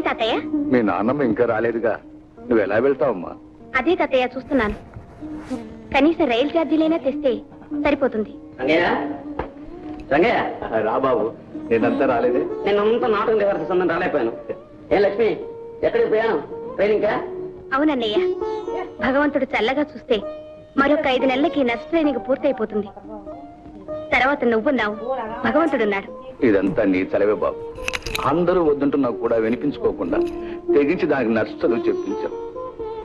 తాతయ్య? మీ నాన్నమ్మ ఇంకా రాలేదుగా. నువ్వు ఎలా వెళ్తావమ్మా? అదే తాతయ్య చూస్తున్నాను. కనీసం రైలు ఛార్జీలైనా తెస్తే సరిపోతుంది. రంగయ్య రంగయ్య రా బాబు. నేనంతా రాలేదే. నిన్నంతా నాటకం రివర్స్ సందని రాలేకపోయాను. ఏం లక్ష్మి? ఎక్కడికి పోయాను? ట్రైనింగ్ అవునన్నయ్య భగవంతుడు చల్లగా చూస్తే మరొక ఐదు నెలలకి నర్స్ ట్రైనింగ్ పూర్తయిపోతుంది. తర్వాత నువ్వున్నావు భగవంతుడున్నాడు. ఇదంతా నీ చలవే బాబు. అందరూ వద్దంటున్నా కూడా వినిపించుకోకుండా తెగించి దానికి నర్సు చదువు చెప్పించావు.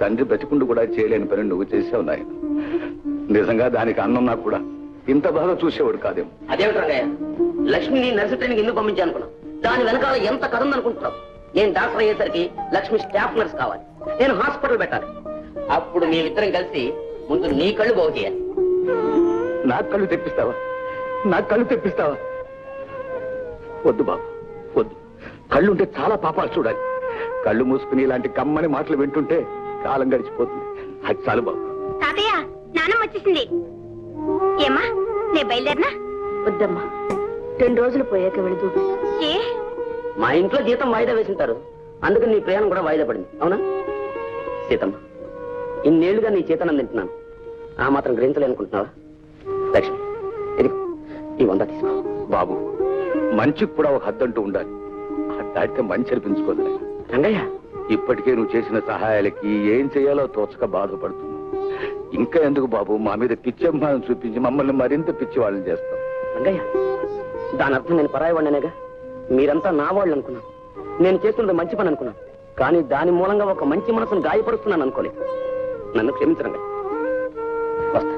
తండ్రి బతికుండు కూడా చేయలేని పని నువ్వు చేసావు నాయన. నిజంగా దానికి అన్నున్నా కూడా ఇంత బాగా చూసేవాడు కాదేమో. అదేమిటి రంగయ్య? లక్ష్మిని నర్సు ట్రైనింగ్ ఎందుకు పంపించాను అనుకున్నావు దాని వెనకాల ఎంత కథ ఉందనుకుంటున్నావు నేను డాక్టర్ అయ్యేసరికి లక్ష్మి స్టాఫ్ నర్స్ కావాలి. నేను హాస్పిటల్ పెట్టాలి. అప్పుడు మేమిద్దరం కలిసి ముందు నీ కళ్ళు బాగు చేయాలి. నాకు కళ్ళు తెప్పిస్తావా? నాకు కళ్ళు తెప్పిస్తావా? వద్దు బాబు వద్దు. కళ్ళుంటే చాలా పాపాలు చూడాలి. కళ్ళు మూసుకుని ఇలాంటి కమ్మని మాటలు వింటుంటే కాలం గడిచిపోతుంది. అది చాలు బాబు. తాతయ్య నాన్నమ్మ వచ్చేసింది. ఏమ్మా నే బయలుదేరినా? వద్దమ్మా రెండు రోజులు పోయాక వెళుతూ ఏ? మా ఇంట్లో జీతం వాయిదా వేసింటారు. అందుకని నీ ప్రయాణం కూడా వాయిదా పడింది. అవునా? సీతమ్మ ఇన్నేళ్ళుగా నీ చేతనం తింటున్నాను. ఆ మాత్రం గ్రహించలేనుకుంటున్నావా లక్ష్మి ఈ వంద తీసుకో. బాబు మంచికి కూడా ఒక హద్దంటూ ఉండాలి. ఆ దాటితే మంచి అనిపించుకోదు రంగయ్య! ఇప్పటికే నువ్వు చేసిన సహాయాలకి ఏం చేయాలో తోచక బాధపడుతున్నావు. ఇంకా ఎందుకు బాబు మా మీద పిచ్చమ్మాలను చూపించి మమ్మల్ని మరింత పిచ్చి వాళ్ళని చేస్తాం రంగయ్య దాని అర్థం నేను పరాయి వాడినేగా? మీరంతా నా వాళ్ళు అనుకున్నాను. నేను చేస్తున్నది మంచి పని అనుకున్నాను. కానీ దాని మూలంగా ఒక మంచి మనసును గాయపరుస్తున్నాను అనుకోలేదు. నన్ను క్షమించరండి వస్తా.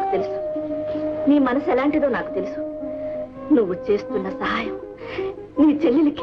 నాకు తెలుసు. నీ మనసు ఎలాంటిదో నాకు తెలుసు. నువ్వు చేస్తున్న సహాయం నీ చెల్లెలికి.